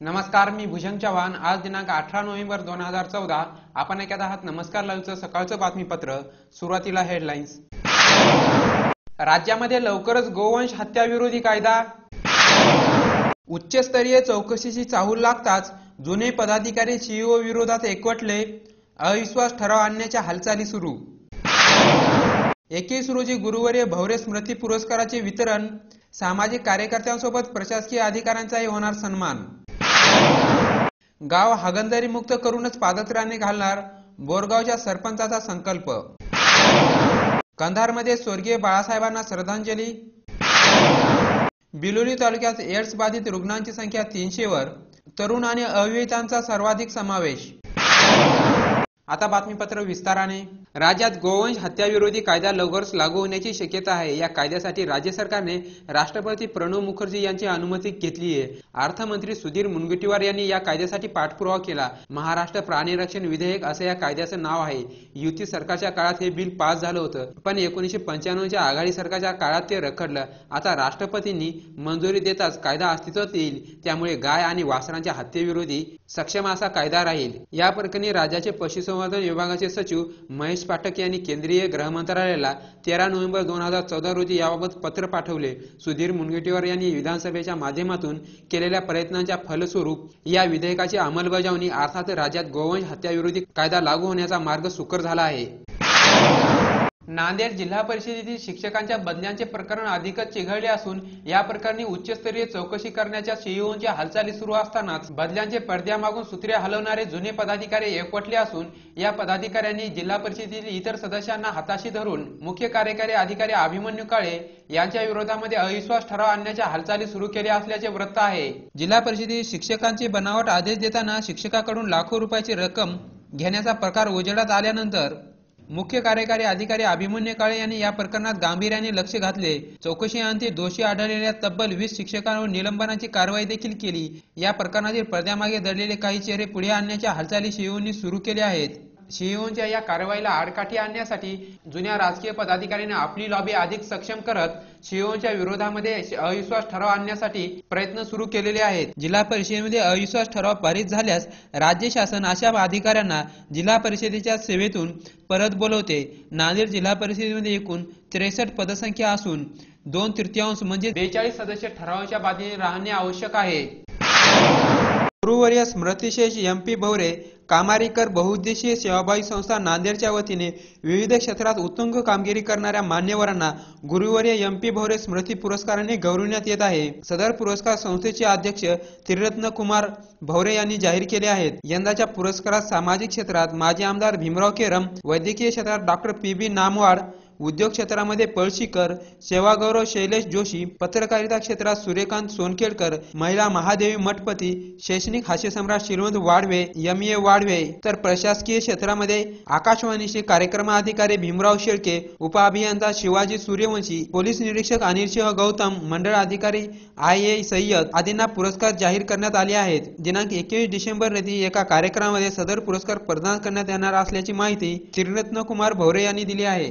नमस्कार मी भूषण चव्हाण. आज दिनांक अठरा नोव्हेंबर दोन हजार चौदा. आपण ऐकत आहात नमस्कार लाईव्हचं सकाळचं बातमीपत्र. सुरुवातीला हेडलाईन्स राज्यामध्ये लवकरच गोवंश हत्याविरोधी कायदा. उच्चस्तरीय चौकशीची चाहूल लागताच जुने पदाधिकारी सीईओ विरोधात एकवटले. अविश्वास ठराव आणण्याच्या हालचाली सुरू. एकवीस रोजी गुरुवारी भवरे स्मृती पुरस्काराचे वितरण. सामाजिक कार्यकर्त्यांसोबत प्रशासकीय अधिकाऱ्यांचाही होणार सन्मान. गाव हागंदारी मुक्त करूनच पादत्राणे घालणार बोरगावच्या सरपंचाचा संकल्प. कंधारमध्ये स्वर्गीय बाळासाहेबांना श्रद्धांजली. बिलोली तालुक्यात एड्स बाधित रुग्णांची संख्या तीनशे वर तरुण आणि अविवाहितांचा सर्वाधिक समावेश. आता बातमीपत्र विस्ताराने. राज्यात गोवंश हत्याविरोधी कायदा लवकरच लागू होण्याची शक्यता आहे. या कायद्यासाठी राज्य सरकारने राष्ट्रपती प्रणव मुखर्जी यांची अनुमती घेतली आहे. अर्थमंत्री सुधीर मुनगंटीवार यांनी या कायद्यासाठी पाठपुरावा केला. महाराष्ट्र प्राणी रक्षण विधेयक असं या कायद्याचं नाव आहे. युती सरकारच्या काळात हे बिल पास झालं होतं पण एकोणीसशे पंच्याण्णवच्या आघाडी सरकारच्या काळात ते रखडलं. आता राष्ट्रपतींनी मंजुरी देताच कायदा अस्तित्वात येईल. त्यामुळे गाय आणि वासरांच्या हत्येविरोधी सक्षम असा कायदा राहील. या प्रकरणी राज्याचे पशुसंवर्धन विभागाचे सचिव महेश पाठक यांनी केंद्रीय गृह मंत्रालयाला तेरा नोव्हेंबर दोन हजार चौदा रोजी याबाबत पत्र पाठवले. सुधीर मुनगंटीवार यांनी विधानसभेच्या माध्यमातून केलेल्या प्रयत्नांच्या फलस्वरूप या विधेयकाची अंमलबजावणी अर्थात राज्यात गोवंश हत्याविरोधी कायदा लागू होण्याचा मार्ग सुकर झाला आहे. नांदेड जिल्हा परिषदेतील शिक्षकांच्या बदल्यांचे प्रकरण अधिकच चिघळले असून या प्रकरणी उच्चस्तरीय चौकशी करण्याच्या सीईओंच्या हालचाली सुरू असतानाच बदल्यांचे पडद्यामागून सूत्रे हलवणारे जुने पदाधिकारी एकवटले असून या पदाधिकाऱ्यांनी जिल्हा परिषदेतील इतर सदस्यांना हाताशी धरून मुख्य कार्यकारी अधिकारी अभिमन्यू काळे यांच्या विरोधामध्ये अविश्वास ठराव आणण्याच्या हालचाली सुरू केल्या असल्याचे वृत्त आहे. जिल्हा परिषदेतील शिक्षकांची बनावट आदेश देताना शिक्षकाकडून लाखो रुपयाची रक्कम घेण्याचा प्रकार उजेडात आल्यानंतर मुख्य कार्यकारी अधिकारी अभिमन्य काळे यांनी या प्रकरणात गांभीर्याने लक्ष घातले. चौकशीअंती दोषी आढळलेल्या तब्बल वीस शिक्षकांवर निलंबनाची कारवाई देखील केली. या प्रकरणातील पडद्यामागे दडलेले काही चेहरे पुढे आणण्याच्या हालचाली सीईओंनी सुरू केल्या आहेत. सीईओंच्या या कारवाईला आडकाठी आणण्यासाठी जुन्या राजकीय पदाधिकाऱ्यांनी आपली लॉबी अधिक सक्षम करत सीईओंच्या विरोधामध्ये अविश्वास ठराव आणण्यासाठी प्रयत्न सुरू केलेले आहेत. जिल्हा परिषदेमध्ये अविश्वास ठराव पारित झाल्यास राज्य शासन अशा अधिकाऱ्यांना जिल्हा परिषदेच्या सेवेतून परत बोलवते. नांदेड जिल्हा परिषदेमध्ये एकूण त्रेसष्ट पदसंख्या असून दोन तृतीयांश म्हणजे बेचाळीस सदस्य ठरावाच्या बाजूने राहणे आवश्यक आहे. गुरुवर्य स्मृतिशेष एम पी भवरे कामारीकर बहुउद्देशीय सेवाभावी संस्था नांदेडच्या वतीने विविध क्षेत्रात उत्तुंग कामगिरी करणाऱ्या मान्यवरांना गुरुवर्य एम पी भवरे स्मृती पुरस्काराने गौरवण्यात येत आहे. सदर पुरस्कार संस्थेचे अध्यक्ष त्रिरत्न कुमार भवरे यांनी जाहीर केले आहेत. यंदाच्या पुरस्कारात सामाजिक क्षेत्रात माजी आमदार भीमराव केरम वैद्यकीय क्षेत्रात डॉक्टर पी बी नामवाड उद्योग क्षेत्रामध्ये पळशीकर सेवागौरव शैलेश जोशी पत्रकारिता क्षेत्रात सूर्यकांत सोनखेडकर महिला महादेवी मठपती शैक्षणिक हास्यसम्राट श्रीमंत वाडवे एम ए वाडवे तर प्रशासकीय क्षेत्रामध्ये आकाशवाणीचे कार्यक्रम अधिकारी भीमराव शेळके उपअभियंता शिवाजी सूर्यवंशी पोलीस निरीक्षक अनिल सिंह गौतम मंडळ अधिकारी आय ए सय्यद आदींना पुरस्कार जाहीर करण्यात आले आहेत. दिनांक एकवीस डिसेंबर रोजी एका कार्यक्रमामध्ये सदर पुरस्कार प्रदान करण्यात येणार असल्याची माहिती त्रिरत्न कुमार भवरे यांनी दिली आहे.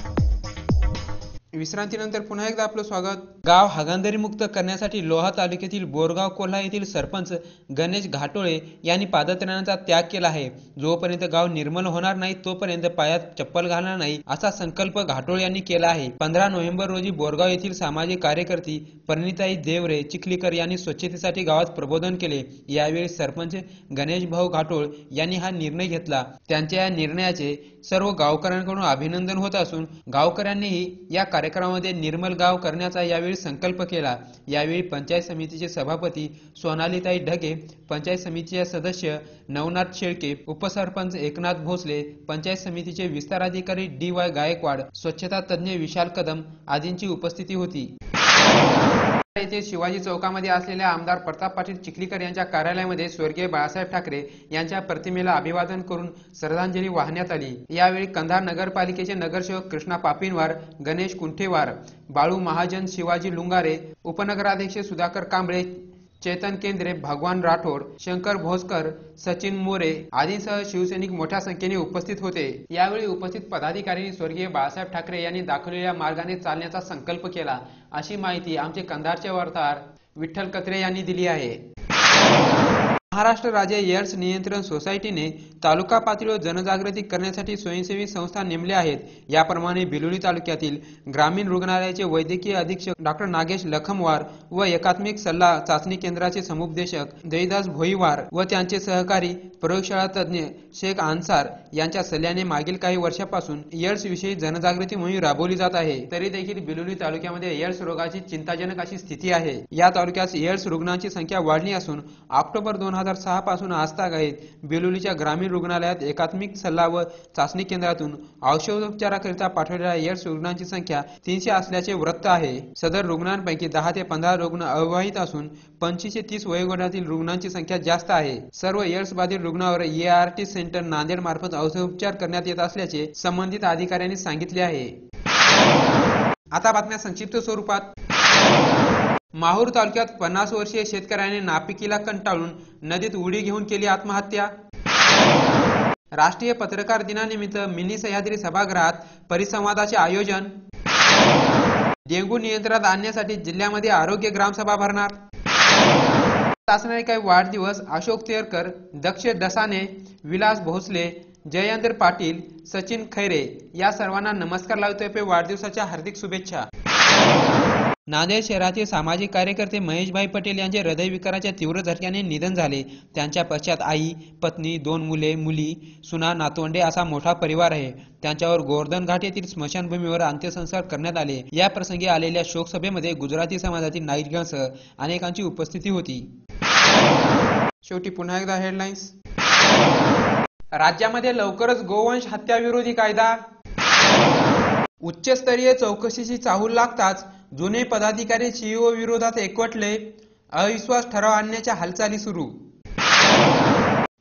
विश्रांतीनंतर पुन्हा एकदा आपलं स्वागत. गाव हागांदरी मुक्त करण्यासाठी लोहा तालुक्यातील बोरगाव कोल्हा येथील सरपंच गणेश घाटोळे यांनी पादत्राणाचा त्याग केला आहे. जोपर्यंत गाव निर्मल होणार नाही तोपर्यंत पायात चप्पल घालणार नाही असा संकल्प घाटोळे यांनी केला आहे. पंधरा नोव्हेंबर रोजी बोरगाव येथील सामाजिक कार्यकर्ती परिणिताई देवरे चिखलीकर यांनी स्वच्छतेसाठी गावात प्रबोधन केले. यावेळी सरपंच गणेश भाऊ घाटोळ यांनी हा निर्णय घेतला. त्यांच्या या निर्णयाचे सर्व गावकऱ्यांकडून अभिनंदन होत असून गावकऱ्यांनीही या कार्यक्रमामध्ये निर्मल गाव करण्याचा यावेळी संकल्प केला. यावेळी पंचायत समितीचे सभापती सोनालीताई ढगे पंचायत समितीचे सदस्य नवनाथ शेळके उपसरपंच एकनाथ भोसले पंचायत समितीचे विस्ताराधिकारी डी वाय गायकवाड स्वच्छता तज्ज्ञ विशाल कदम आदींची उपस्थिती होती. येथे शिवाजी चौकामध्ये असलेल्या आमदार प्रताप पाटील चिखलीकर यांच्या कार्यालयामध्ये स्वर्गीय बाळासाहेब ठाकरे यांच्या प्रतिमेला अभिवादन करून श्रद्धांजली वाहण्यात आली. यावेळी कंधार नगरपालिकेचे नगरसेवक कृष्णा पापिनवार गणेश कुंठेवार बाळू महाजन शिवाजी लुंगारे उपनगराध्यक्ष सुधाकर कांबळे चेतन केंद्रे भगवान राठोड शंकर भोसकर सचिन मोरे आदींसह शिवसैनिक मोठ्या संख्येने उपस्थित होते. यावेळी उपस्थित पदाधिकाऱ्यांनी स्वर्गीय बाळासाहेब ठाकरे यांनी दाखवलेल्या मार्गाने चालण्याचा संकल्प केला. अशी माहिती आमचे कंधारचे वार्ताहर विठ्ठल कत्रे यांनी दिली आहे. महाराष्ट्र राज्य एड्स नियंत्रण सोसायटीने तालुका पातळीवर जनजागृती करण्यासाठी स्वयंसेवी संस्था नेमल्या आहेत. याप्रमाणे बिलोली तालुक्यातील ग्रामीण रुग्णालयाचे वैद्यकीय अधीक्षक डॉक्टर नागेश लखमवार व एकात्मिक सल्ला चाचणी केंद्राचे समुपदेशक जयदास भोईवार व त्यांचे सहकारी प्रयोगशाळा तज्ज्ञ शेख आन्सार यांच्या सल्ल्याने मागील काही वर्षापासून एड्स विषयी जनजागृती मोहीम राबवली जात आहे. तरी देखील बिलोली तालुक्यामध्ये एड्स रोगाची चिंताजनक अशी स्थिती आहे. या तालुक्यात एड्स रुग्णांची संख्या वाढली असून ऑक्टोबर दोन हजार सहा पासून आजतागायत बेलोलीच्या ग्रामीण रुग्णालयात एकात्मिक सल्ला व चाचणी केंद्रातून औषधोपचाराकरिता पाठवलेल्या एड्स रुग्णांची संख्या तीनशे असल्याचे वृत्त आहे. सदर रुग्णांपैकी दहा ते पंधरा रुग्ण अविवाहित असून पंचवीस ते तीस वयोगटातील रुग्णांची संख्या जास्त आहे. सर्व एड्स बाधित रुग्णावर एआरटी सेंटर नांदेड मार्फत औषधोपचार करण्यात येत असल्याचे संबंधित अधिकाऱ्यांनी सांगितले आहे. आता बातम्या संक्षिप्त स्वरूपात. माहूर तालुक्यात पन्नास वर्षीय शेतकऱ्याने नापिकीला कंटाळून नदीत उडी घेऊन केली आत्महत्या. राष्ट्रीय पत्रकार दिनानिमित्त मिनी सह्याद्री सभागृहात परिसंवादाचे आयोजन. डेंग्यू नियंत्रणात आणण्यासाठी जिल्ह्यामध्ये आरोग्य ग्रामसभा भरणार. असणारे काही वाढदिवस अशोक तेरकर दक्ष दसाने विलास भोसले जयेंद्र पाटील सचिन खैरे या सर्वांना नमस्कार लावतोय. वाढदिवसाच्या हार्दिक शुभेच्छा. नांदेड शहरातील सामाजिक कार्यकर्ते महेशभाई पटेल यांचे हृदयविकाराच्या तीव्र झटक्याने निधन झाले. त्यांच्या पश्चात आई पत्नी दोन मुले मुली सुना नातवंडे असा मोठा परिवार आहे. त्यांच्यावर गोवर्धन घाट येथील स्मशानभूमीवर अंत्यसंस्कार करण्यात आले. या प्रसंगी आलेल्या शोकसभेमध्ये गुजराती समाजातील नागरिकांसह अनेकांची उपस्थिती होती. शेवटी पुन्हा एकदा हेडलाईन्स. राज्यामध्ये लवकरच गोवंश हत्याविरोधी कायदा. उच्चस्तरीय चौकशीची चाहूल लागताच जुने पदाधिकारी सीईओ विरोधात एकवटले. अविश्वास ठराव आणण्याच्या हालचाली सुरू.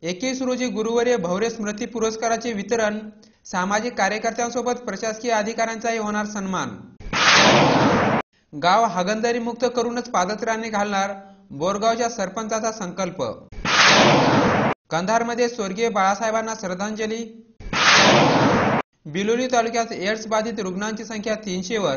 एकवीस रोजी गुरुवारी भवरे स्मृती पुरस्काराचे वितरण सामाजिक कार्यकर्त्यांसोबत प्रशासकीय अधिकाऱ्यांचाही होणार सन्मान. गाव हागंदारी मुक्त करूनच पादत्राने घालणार बोरगावच्या सरपंचाचा संकल्प. कंधारमध्ये स्वर्गीय बाळासाहेबांना श्रद्धांजली. बिलोली तालुक्यात एड्स बाधित रुग्णांची संख्या तीनशे वर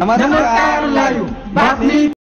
नमस्कार बातमी